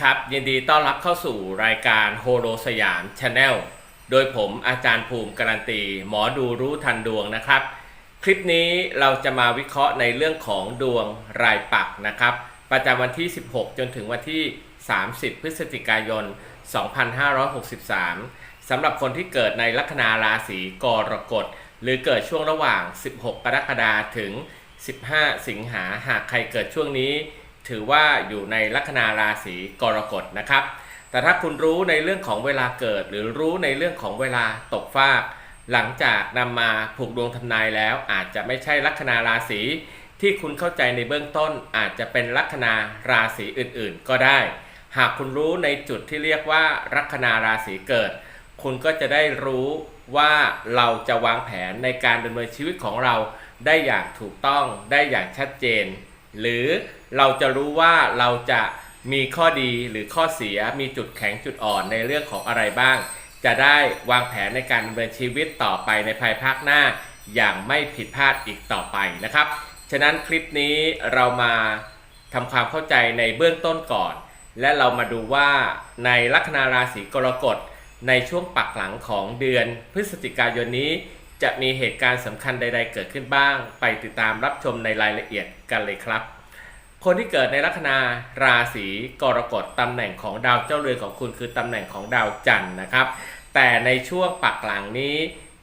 ครับ ยินดีต้อนรับเข้าสู่รายการโฮโลสยามชาแนลโดยผมอาจารย์ภูมิการันตี หมอดูรู้ทันดวงนะครับ คลิปนี้เราจะมาวิเคราะห์ในเรื่องของดวงรายปักนะครับ ประจำวันที่ 16 จนถึงวันที่ 30 พฤศจิกายน 2563 สำหรับคนที่เกิดในลัคนาราศีกรกฎ หรือเกิดช่วงระหว่าง 16 กรกฎาคมถึง 15 สิงหาหากใครเกิดช่วงนี้ ถือว่าอยู่ในลัคนาราศีกรกฎนะครับ แต่ถ้าคุณรู้ในเรื่องของเวลาเกิด หรือรู้ในเรื่องของเวลาตกฟาก หลังจากนำมาผูกดวงทำนายแล้ว อาจจะไม่ใช่ลัคนาราศีที่คุณเข้าใจในเบื้องต้นอาจจะเป็นลัคนาราศีอื่นๆ ก็ได้ หากคุณรู้ในจุดที่เรียกว่าลัคนาราศีเกิด คุณก็จะได้รู้ว่าเราจะวางแผนในการดำเนินชีวิตของเราได้อย่างถูกต้องได้อย่างชัดเจน หรือเราจะรู้ว่าเราจะมีข้อดีหรือข้อเสียมีจุดแข็งจุดอ่อนในเรื่องของอะไรบ้าง จะได้วางแผนในการดำเนินชีวิตต่อไปในภายภาคหน้า อย่างไม่ผิดพลาดอีกต่อไปนะครับ ฉะนั้นคลิปนี้เรามาทำความเข้าใจในเบื้องต้นก่อน และเรามาดูว่าในลัคนาราศีกรกฎในช่วงปักหลังของเดือนพฤศจิกายนนี้ จะมีเหตุการณ์สำคัญใด ๆ เกิดขึ้นบ้าง ไปติดตามรับชมในรายละเอียดกันเลยครับ คนที่เกิดในลัคนาราศีกรกฎตำแหน่งของดาวเจ้าเรือนของคุณคือตำแหน่งของดาวจันทร์นะครับ แต่ในช่วงปักหลังนี้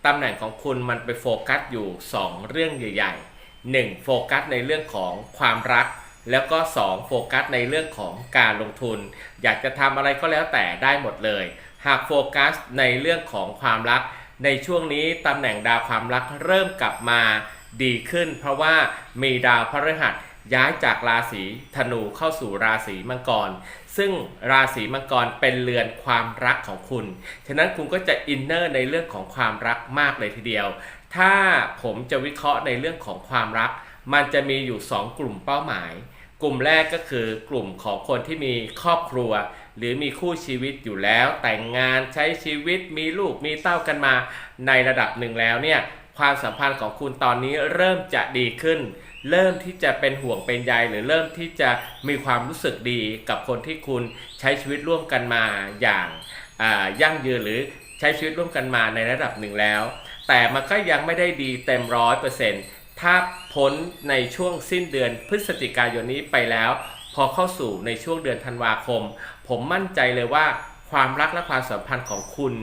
ตำแหน่งของคุณมันไปโฟกัสอยู่ 2 เรื่องใหญ่ ๆ 1. โฟกัสในเรื่องของความรัก แล้วก็ 2 โฟกัสในเรื่องของการลงทุน อยากจะทำอะไรก็แล้วแต่ได้หมดเลย หากโฟกัสในเรื่องของความรัก ในช่วงนี้ตำแหน่งดาวความรักเริ่มกลับมาดีขึ้น เพราะว่ามีดาวพฤหัสย้ายจากราศีธนูเข้าสู่ราศีมังกร ซึ่งราศีมังกรเป็นเรือนความรักของคุณ ฉะนั้นคุณก็จะอินเนอร์ในเรื่องของความรักมากเลยทีเดียว ถ้าผมจะวิเคราะห์ในเรื่องของความรัก มันจะมีอยู่ 2 กลุ่มเป้าหมาย กลุ่มแรกก็คือกลุ่มของคนที่มีครอบครัว หรือมีคู่ชีวิตอยู่แล้วแต่งงานใช้ชีวิตมีลูกมีเต้ากันมาในระดับหนึ่งแล้วเนี่ยความสัมพันธ์ของคุณตอนนี้เริ่มจะดีขึ้น เริ่มที่จะเป็นห่วงเป็นใยหรือเริ่มที่จะมีความรู้สึกดีกับคนที่คุณใช้ชีวิตร่วมกันมาอย่างยั่งยืนหรือใช้ชีวิตร่วมกันมาในระดับหนึ่งแล้ว แต่มันก็ยังไม่ได้ดีเต็มร้อยเปอร์เซ็นต์ถ้าพ้นในช่วงสิ้นเดือนพฤศจิกายนนี้ไปแล้ว พอเข้าสู่ในช่วงเดือนธันวาคม ผมมั่นใจเลยว่าความรักและความสัมพันธ์ของคุณ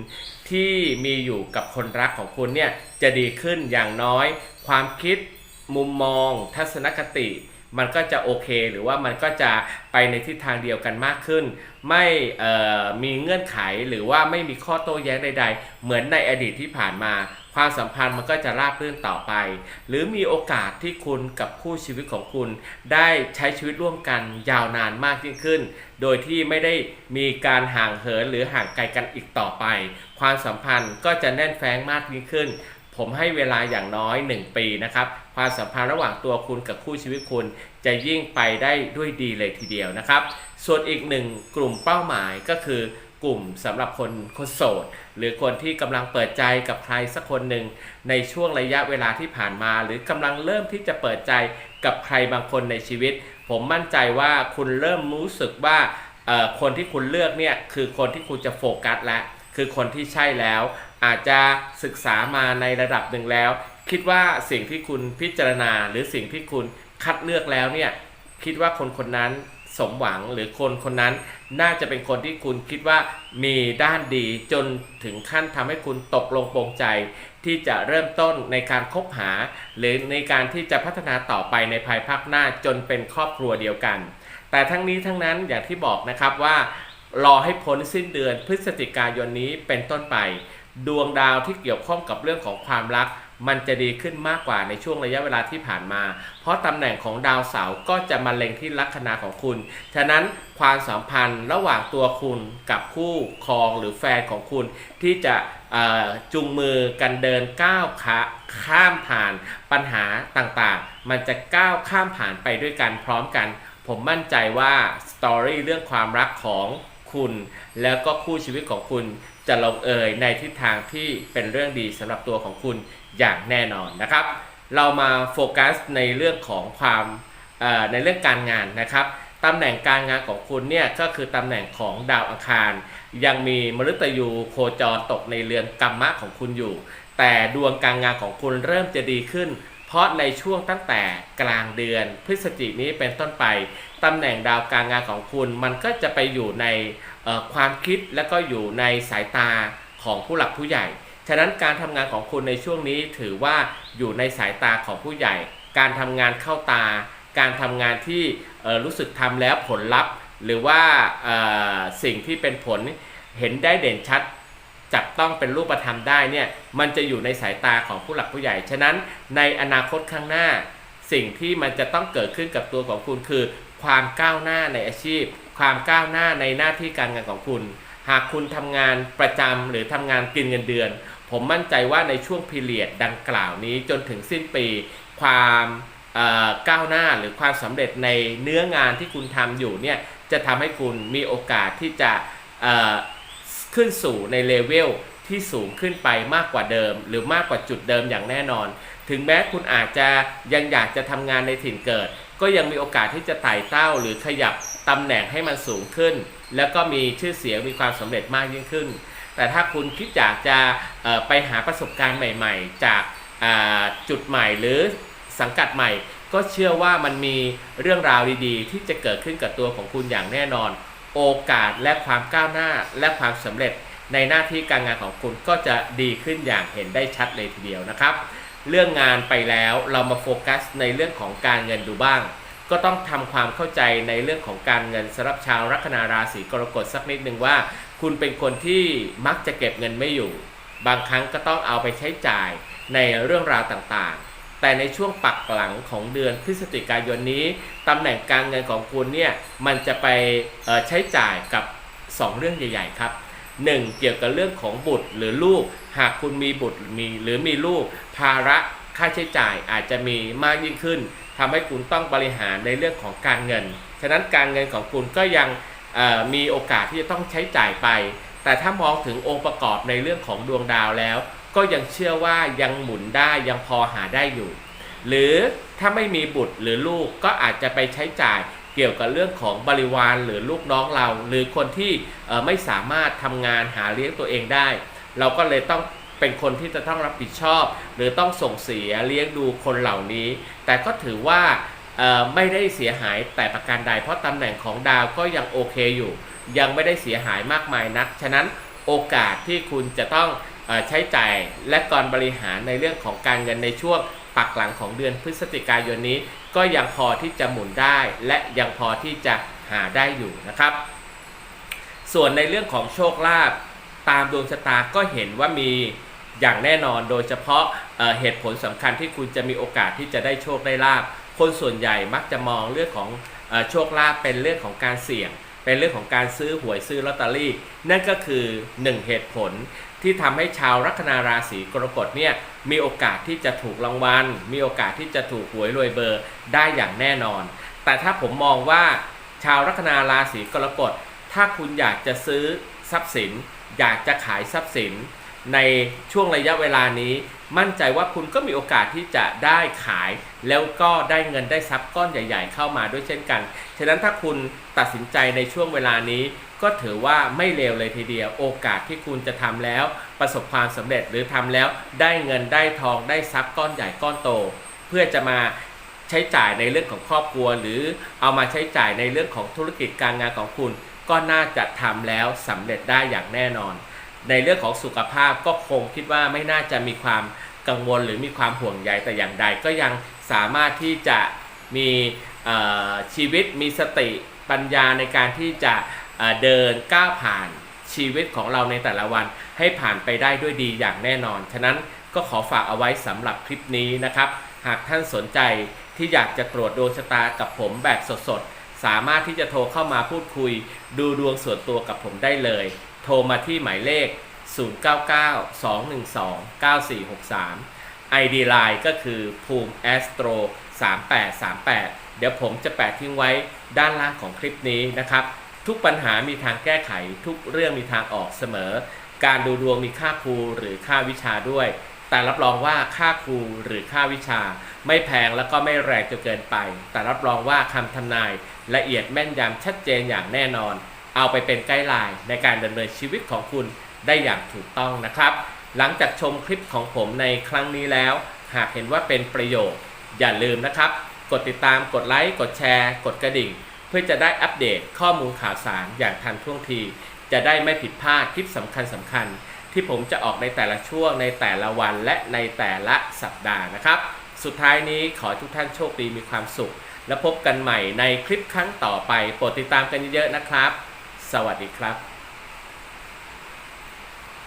ที่มีอยู่กับคนรักของคุณเนี่ยจะดีขึ้นอย่างน้อย ความคิดมุมมอง ทัศนคติ มันก็จะโอเค หรือว่ามันก็จะไปในทิศทางเดียวกันมากขึ้น ไม่มีเงื่อนไขหรือว่าไม่มีข้อโต้แย้งใด ๆ เหมือนในอดีตที่ผ่านมา ความสัมพันธ์มันก็จะราบรื่นต่อไป หรือมีโอกาสที่คุณกับคู่ชีวิตของคุณ ได้ใช้ชีวิตร่วมกันยาวนานมากยิ่งขึ้น โดยที่ไม่ได้มีการห่างเหินหรือห่างไกลกันอีกต่อไป ความสัมพันธ์ก็จะแน่นแฟ้งมากยิ่งขึ้น ผมให้เวลาอย่างน้อย 1 ปีนะครับ ความสัมพันธ์ระหว่างตัวคุณกับคู่ชีวิตคุณ จะยิ่งไปได้ด้วยดีเลยทีเดียวนะครับ ส่วนอีกหนึ่งกลุ่มเป้าหมายก็คือ กลุ่มสำหรับคนคนโสด หรือคนที่กำลังเปิดใจกับใครสักคนหนึ่งในช่วงระยะเวลาที่ผ่านมา หรือกำลังเริ่มที่จะเปิดใจกับใครบางคนในชีวิต ผมมั่นใจว่าคุณเริ่มรู้สึกว่าคนที่คุณเลือกเนี่ยคือคนที่คุณจะโฟกัสแล้วคือคนที่ใช่แล้ว อาจจะศึกษามาในระดับหนึ่งแล้ว คิดว่าสิ่งที่คุณพิจารณา หรือสิ่งที่คุณคัดเลือกแล้วเนี่ยคิดว่าคนคนนั้น สมหวังหรือคนคนนั้นน่าจะเป็นคนที่คุณคิดว่ามีด้านดีจนถึงขั้นทำให้คุณตกลงปรงใจ ที่จะเริ่มต้นในการคบหา หรือในการที่จะพัฒนาต่อไปในภายภาคหน้าจนเป็นครอบครัวเดียวกัน แต่ทั้งนี้ทั้งนั้นอย่างที่บอกนะครับว่ารอให้พ้นสิ้นเดือนพฤศจิกายนนี้เป็นต้นไป ดวงดาวที่เกี่ยวข้องกับเรื่องของความรัก มันจะดีขึ้นมากกว่าในช่วงระยะเวลาที่ผ่านมา เพราะตำแหน่งของดาวเสาร์ก็จะมาเล็งที่ลัคนาของคุณ ฉะนั้นความสัมพันธ์ระหว่างตัวคุณกับคู่ครองหรือแฟนของคุณ ที่จะจูงมือกันเดินก้าวขาข้ามผ่านปัญหาต่างๆ มันจะก้าวข้ามผ่านไปด้วยกันพร้อมกัน ผมมั่นใจว่าสตอรี่เรื่องความรักของ คุณ แล้วก็คู่ชีวิตของคุณจะลงเอยในทิศทางที่เป็นเรื่องดีสำหรับตัวของคุณอย่างแน่นอนนะครับ เรามาโฟกัสในเรื่องของความในเรื่องการงานนะครับตำแหน่งการงานของคุณเนี่ยก็คือตำแหน่งของดาวอังคาร ยังมีมฤตยูโคจรตกในเรือนกรรมะของคุณอยู่ แต่ดวงการงานของคุณเริ่มจะดีขึ้น เพราะในช่วงตั้งแต่กลางเดือนพฤศจิกนี้เป็นต้นไปตำแหน่งดาวการงานของคุณ มันก็จะไปอยู่ในความคิดและก็อยู่ในสายตาของผู้หลักผู้ใหญ่ ฉะนั้นการทำงานของคุณในช่วงนี้ถือว่าอยู่ในสายตาของผู้ใหญ่ การทำงานเข้าตา การทำงานที่รู้สึกทำแล้วผลลัพธ์ หรือว่าสิ่งที่เป็นผลเห็นได้เด่นชัด จับต้องเป็นรูปธรรมได้เนี่ยมันจะอยู่ในสายตาของผู้หลักผู้ใหญ่ ฉะนั้นในอนาคตข้างหน้า สิ่งที่มันจะต้องเกิดขึ้นกับตัวของคุณคือ ความก้าวหน้าในอาชีพ ความก้าวหน้าในหน้าที่การงานของคุณ หากคุณทำงานประจำหรือทำงานกินเงินเดือน ผมมั่นใจว่าในช่วงพีเรียดดังกล่าวนี้จนถึงสิ้นปี ความเอ่อก้าวหน้าหรือความสำเร็จในเนื้องานที่คุณทำอยู่เนี่ยจะทำให้คุณมีโอกาสที่จะเอ่อ ขึ้นสู่ในเลเวลที่สูงขึ้นไปมากกว่าเดิม หรือมากกว่าจุดเดิมอย่างแน่นอน ถึงแม้คุณอาจจะยังอยากจะทำงานในถิ่นเกิด ก็ยังมีโอกาสที่จะไต่เต้าหรือขยับตำแหน่งให้มันสูงขึ้น แล้วก็มีชื่อเสียงมีความสำเร็จมากยิ่งขึ้น แต่ถ้าคุณคิดอยากจะไปหาประสบการณ์ใหม่ ๆ จากจุดใหม่หรือสังกัดใหม่ ก็เชื่อว่ามันมีเรื่องราวดีๆ ที่จะเกิดขึ้นกับตัวของคุณอย่างแน่นอน โอกาสและความก้าวหน้าและความสำเร็จในหน้าที่การงานของคุณก็จะดีขึ้นอย่างเห็นได้ชัดเลยทีเดียวนะครับ เรื่องงานไปแล้วเรามาโฟกัสในเรื่องของการเงินดูบ้าง ก็ต้องทำความเข้าใจในเรื่องของการเงินสำหรับชาวลัคนาราศีกรกฎสักนิดหนึ่งว่า คุณเป็นคนที่มักจะเก็บเงินไม่อยู่ บางครั้งก็ต้องเอาไปใช้จ่ายในเรื่องราวต่างๆ แต่ในช่วงปักหลังของเดือนพฤศจิกายนนี้ตำแหน่งการเงินของคุณเนี่ยมันจะไปใช้จ่ายกับ 2 เรื่องใหญ่ ๆ ครับ 1. เกี่ยวกับเรื่องของบุตรหรือลูก หากคุณมีบุตรมีหรือมีลูก ภาระค่าใช้จ่ายอาจจะมีมากยิ่งขึ้นทำให้คุณต้องบริหารในเรื่องของการเงิน ฉะนั้นการเงินของคุณก็ยังมีโอกาสที่จะต้องใช้จ่ายไป แต่ถ้ามองถึงองค์ประกอบในเรื่องของดวงดาวแล้ว ก็ยังเชื่อว่ายังหมุนได้ยังพอหาได้อยู่ หรือถ้าไม่มีบุตรหรือลูกก็อาจจะไปใช้จ่ายเกี่ยวกับเรื่องของบริวารหรือลูกน้องเรา หรือคนที่ไม่สามารถทำงานหาเลี้ยงตัวเองได้ เราก็เลยต้องเป็นคนที่จะต้องรับผิดชอบ หรือต้องส่งเสียเลี้ยงดูคนเหล่านี้ แต่ก็ถือว่า ไม่ได้เสียหายแต่ประการใด เพราะตำแหน่งของดาวก็ยังโอเคอยู่ ยังไม่ได้เสียหายมากมายนัก ฉะนั้นโอกาสที่คุณจะต้องอใช้จ่ายและก่อนบริหารในเรื่องของการเงินในช่วงปักหลังของเดือนพฤศจิกายนนี้ ก็ยังพอที่จะหมุนได้ และยังพอที่จะหาได้อยู่นะครับ ส่วนในเรื่องของโชคลาภตามดวงชะตาก็เห็นว่ามีอย่างแน่นอนโดยเฉพาะเอ่อเหตุผลสำคัญที่คุณจะมีโอกาสที่จะได้โชคได้ลาภ คนส่วนใหญ่มักจะมองเรื่องของโชคลาภเป็นเรื่องของการเสี่ยง เป็นเรื่องของการซื้อหวยซื้อลอตเตอรี่ นั่นก็คือหนึ่งเหตุผลที่ทำให้ชาวลัคนาราศีกรกฎเนี่ยมีโอกาสที่จะถูกรางวัล มีโอกาสที่จะถูกหวยรวยเบอร์ได้อย่างแน่นอน แต่ถ้าผมมองว่าชาวลัคนาราศีกรกฎถ้าคุณอยากจะซื้อทรัพย์สิน อยากจะขายทรัพย์สิน ในช่วงระยะเวลานี้ มั่นใจว่าคุณก็มีโอกาสที่จะได้ขาย แล้วก็ได้เงินได้ทรัพย์ก้อนใหญ่ ๆ เข้ามาด้วยเช่นกัน ฉะนั้นถ้าคุณตัดสินใจในช่วงเวลานี้ ก็ถือว่าไม่เลวเลยทีเดียว โอกาสที่คุณจะทำแล้ว ประสบความสำเร็จหรือทำแล้วได้เงินได้ทองได้ทรัพย์ก้อนใหญ่ก้อนโต เพื่อจะมาใช้จ่ายในเรื่องของครอบครัว หรือเอามาใช้จ่ายในเรื่องของธุรกิจการงานของคุณ ก็น่าจะทำแล้วสำเร็จได้อย่างแน่นอน ในเรื่องของสุขภาพก็คงคิดว่าไม่น่าจะมีความกังวลหรือมีความห่วงใยแต่อย่างใด ก็ยังสามารถที่จะมีชีวิตมีสติปัญญาในการที่จะเอ่อเดินก้าวผ่านชีวิตของเราในแต่ละวันให้ผ่านไปได้ด้วยดีอย่างแน่นอน ฉะนั้นก็ขอฝากเอาไว้สำหรับคลิปนี้นะครับ หากท่านสนใจที่อยากจะตรวจดวงชะตากับผมแบบสดๆ สามารถที่จะโทรเข้ามาพูดคุย ดูดวงส่วนตัวกับผมได้เลย โทรมาที่หมายเลข 0992129463 ID Line ก็คือภูมิ Astro 3838 เดี๋ยวผมจะแปะทิ้งไว้ด้านล่างของคลิปนี้นะครับ ทุกปัญหามีทางแก้ไขทุกเรื่องมีทางออกเสมอ การดูดวงมีค่าครูหรือค่าวิชาด้วย แต่รับรองว่าค่าครูหรือค่าวิชา ไม่แพงแล้วก็ไม่แรงจนเกินไป แต่รับรองว่าคำทำนายละเอียดแม่นยำชัดเจนอย่างแน่นอน เอาไปเป็นไกด์ไลน์ในการดำเนินชีวิตของคุณได้อย่างถูกต้องนะครับ หลังจากชมคลิปของผมในครั้งนี้แล้ว หากเห็นว่าเป็นประโยชน์ อย่าลืมนะครับ กดติดตามกดไลค์กดแชร์ กดกระดิ่ง เพื่อจะได้อัปเดตข้อมูลข่าวสารอย่างทันท่วงที จะได้ไม่ผิดพลาดคลิปสำคัญสำคัญๆที่ผมจะออกในแต่ละช่วงในแต่ละวันและในแต่ละสัปดาห์นะครับ สุดท้ายนี้ขอทุกท่านโชคดีมีความสุข และพบกันใหม่ในคลิปครั้งต่อไปโปรดติดตามกันเยอะๆนะครับ สวัสดีครับ